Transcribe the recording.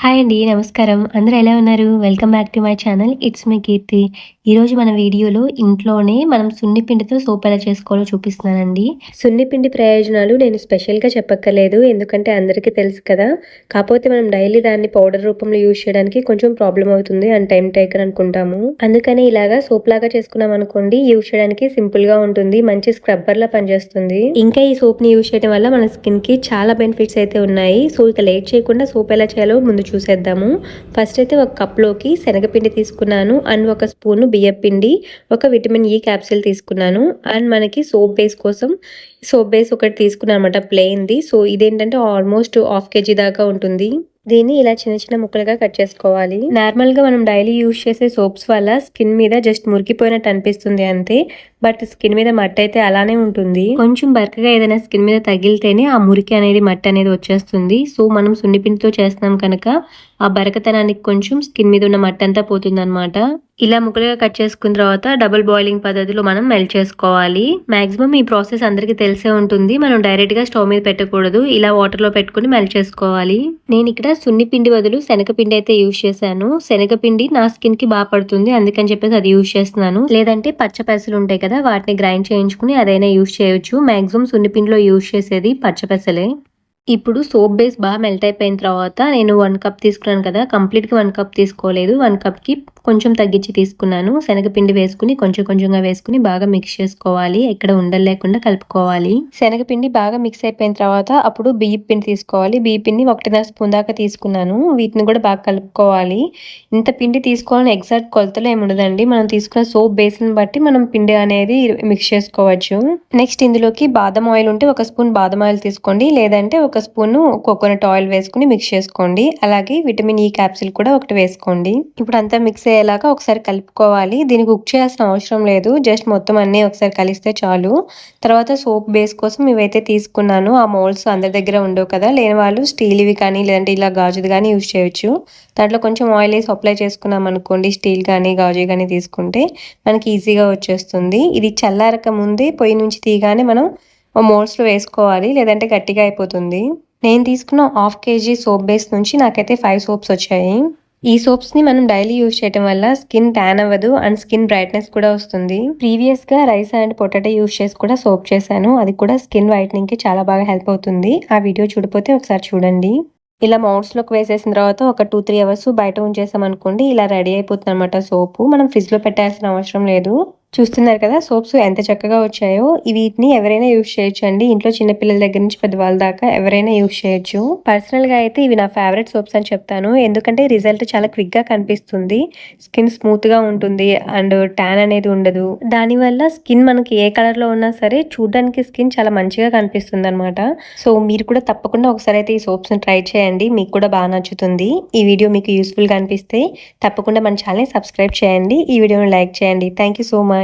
Hi అండి నమస్కారం. అందరూ ఎలా ఉన్నారు? Welcome back to my channel it's my Keerthi ఈరోజు మన వీడియోలో ఇంట్లోనే మనం సున్నిపిండితో సోప్ ఎలా చేసుకోవాలో చూపిస్తున్నానండి. సున్నిపిండి ప్రయోజనాలు నేను స్పెషల్గా చెప్పక్కర్లేదు ఎందుకంటే అందరికీ తెలుసు కదా. కాకపోతే మనం డైలీ దాన్ని పౌడర్ రూపంలో యూజ్ చేయడానికి కొంచెం ప్రాబ్లం అవుతుంది అండ్ టైం టేకర్ అనుకుంటాము. అందుకని ఇలాగా సోప్ లాగా చేసుకున్నాం అనుకోండి యూజ్ చేయడానికి సింపుల్గా ఉంటుంది మంచి స్క్రబ్బర్ లా పనిచేస్తుంది. ఇంకా ఈ సోప్ని యూజ్ చేయడం వల్ల మన స్కిన్కి చాలా బెనిఫిట్స్ అయితే ఉన్నాయి. సో ఇక లేట్ చేయకుండా సోప్ ఎలా చేయాలో ముందు చూసేద్దాము. ఫస్ట్ అయితే ఒక కప్లోకి శనగపిండి తీసుకున్నాను. అండ్ ఒక స్పూన్ బియ్యపిండి ఒక విటమిన్ ఈ క్యాప్సిల్ తీసుకున్నాను. అండ్ మనకి సోప్ బేస్ కోసం సోప్ బేస్ ఒకటి తీసుకున్నాను అనమాట ప్లెయిన్ది. సో ఇదేంటంటే ఆల్మోస్ట్ హాఫ్ కేజీ దాకా ఉంటుంది. దీన్ని ఇలా చిన్న చిన్న ముక్కలుగా కట్ చేసుకోవాలి. నార్మల్గా మనం డైలీ యూజ్ చేసే సోప్స్ వల్ల స్కిన్ మీద జస్ట్ మురికిపోయినట్టు అనిపిస్తుంది అంతే. బట్ స్కిన్ మీద మట్టి అయితే అలానే ఉంటుంది. కొంచెం బరకగా ఏదైనా స్కిన్ మీద తగిలితేనే ఆ మురికి అనేది మట్టి అనేది వచ్చేస్తుంది. సో మనం సున్నిపిండితో చేస్తున్నాం కనుక ఆ బరకతనానికి కొంచెం స్కిన్ మీద ఉన్న మట్టి అంతా పోతుంది అనమాట ఇలా ముక్కలుగా కట్ చేసుకున్న తర్వాత డబుల్ బాయిలింగ్ పద్ధతిలో మనం మెల్ట్ చేసుకోవాలి. మాక్సిమం ఈ ప్రాసెస్ అందరికీ తెలిసే ఉంటుంది. మనం డైరెక్ట్గా స్టవ్ మీద పెట్టకూడదు. ఇలా వాటర్లో పెట్టుకుని మెల్ట్ చేసుకోవాలి. నేను ఇక్కడ సున్ని పిండి బదులు శనగపిండి అయితే యూజ్ చేశాను. శనగపిండి నా స్కిన్కి బాగా పడుతుంది. అందుకని చెప్పేసి అది యూజ్ చేస్తున్నాను. లేదంటే పచ్చ పెసలు ఉంటాయి కదా వాటిని గ్రైండ్ చేయించుకుని అదైనా యూజ్ చేయొచ్చు. మాక్సిమం సున్నిపిండిలో యూజ్ చేసేది పచ్చ పెసలే. ఇప్పుడు సోప్ బేస్ బాగా మెల్ట్ అయిపోయిన తర్వాత నేను వన్ కప్ తీసుకున్నాను కదా కంప్లీట్గా వన్ కప్ తీసుకోలేదు. వన్ కప్కి కొంచెం తగ్గించి తీసుకున్నాను. శనగపిండి వేసుకుని కొంచెం కొంచెంగా వేసుకుని బాగా మిక్స్ చేసుకోవాలి. ఎక్కడ ఉండలు లేకుండా కలుపుకోవాలి. శనగపిండి బాగా మిక్స్ అయిపోయిన తర్వాత అప్పుడు బియ్య పిండి తీసుకోవాలి. బియ్య పిండి ఒకటిన్నర స్పూన్ దాకా తీసుకున్నాను. వీటిని కూడా బాగా కలుపుకోవాలి. ఇంత పిండి తీసుకోవాలని ఎగ్జాక్ట్ కొలతలు ఏమి ఉండదండి. మనం తీసుకున్న సోప్ బేస్ని బట్టి మనం పిండి అనేది మిక్స్ చేసుకోవచ్చు. నెక్స్ట్ ఇందులోకి బాదం ఆయిల్ ఉంటే ఒక స్పూన్ బాదం ఆయిల్ తీసుకోండి. లేదంటే ఒక స్పూన్ కోకోనట్ ఆయిల్ వేసుకుని మిక్స్ చేసుకోండి. అలాగే విటమిన్ ఈ క్యాప్సిల్ కూడా ఒకటి వేసుకోండి. ఇప్పుడు అంతా మిక్స్ అయ్యేలాగా ఒకసారి కలుపుకోవాలి. దీన్ని కుక్ చేయాల్సిన అవసరం లేదు. జస్ట్ మొత్తం అన్నీ ఒకసారి కలిస్తే చాలు. తర్వాత సోప్ బేస్ కోసం ఇవైతే తీసుకున్నాను. ఆ మోల్డ్స్ అందరి దగ్గర ఉండవు కదా. లేని వాళ్ళు స్టీల్వి కానీ లేదంటే ఇలా గాజుది కానీ యూజ్ చేయొచ్చు. దాంట్లో కొంచెం ఆయిల్ వేసి అప్లై చేసుకున్నాం అనుకోండి స్టీల్ కానీ గాజు కానీ తీసుకుంటే మనకి ఈజీగా వచ్చేస్తుంది. ఇది చల్లారక ముందే పొయ్యి నుంచి తీయగానే మనం మోల్డ్స్లో వేసుకోవాలి లేదంటే గట్టిగా అయిపోతుంది. నేను తీసుకున్న హాఫ్ కేజీ సోప్ బేస్ నుంచి నాకైతే ఫైవ్ సోప్స్ వచ్చాయి. ఈ సోప్స్ని మనం డైలీ యూజ్ చేయడం వల్ల స్కిన్ ట్యాన్ అవ్వదు అండ్ స్కిన్ బ్రైట్నెస్ కూడా వస్తుంది. ప్రీవియస్గా రైస్ అండ్ పొటాటో యూజ్ చేసి కూడా సోప్ చేశాను. అది కూడా స్కిన్ వైట్నింగ్కి చాలా బాగా హెల్ప్ అవుతుంది. ఆ వీడియో చూడిపోతే ఒకసారి చూడండి. ఇలా మౌంట్స్లోకి వేసేసిన తర్వాత ఒక టూ త్రీ అవర్స్ బయట ఉంచేసాం అనుకోండి ఇలా రెడీ అయిపోతుంది అనమాట సోపు. మనం ఫ్రిడ్జ్లో పెట్టాల్సిన అవసరం లేదు. చూస్తున్నారు కదా సోప్స్ ఎంత చక్కగా వచ్చాయో. వీటిని ఎవరైనా యూజ్ చేయొచ్చు అండి. ఇంట్లో చిన్నపిల్లల దగ్గర నుంచి పెద్దవాళ్ళ దాకా ఎవరైనా యూజ్ చేయొచ్చు. పర్సనల్గా అయితే ఇవి నా ఫేవరెట్ సోప్స్ అని చెప్తాను. ఎందుకంటే రిజల్ట్ చాలా క్విక్గా కనిపిస్తుంది. స్కిన్ స్మూత్గా ఉంటుంది అండ్ ట్యాన్ అనేది ఉండదు. దానివల్ల స్కిన్ మనకి ఏ కలర్లో ఉన్నా సరే చూడడానికి స్కిన్ చాలా మంచిగా కనిపిస్తుంది అనమాట సో మీరు కూడా తప్పకుండా ఒకసారి అయితే ఈ సోప్స్ ట్రై చేయండి. మీకు కూడా బాగా నచ్చుతుంది. ఈ వీడియో మీకు యూస్ఫుల్గా అనిపిస్తే తప్పకుండా మన ఛానల్ సబ్స్క్రైబ్ చేయండి. ఈ వీడియోని లైక్ చేయండి. Thank you so much.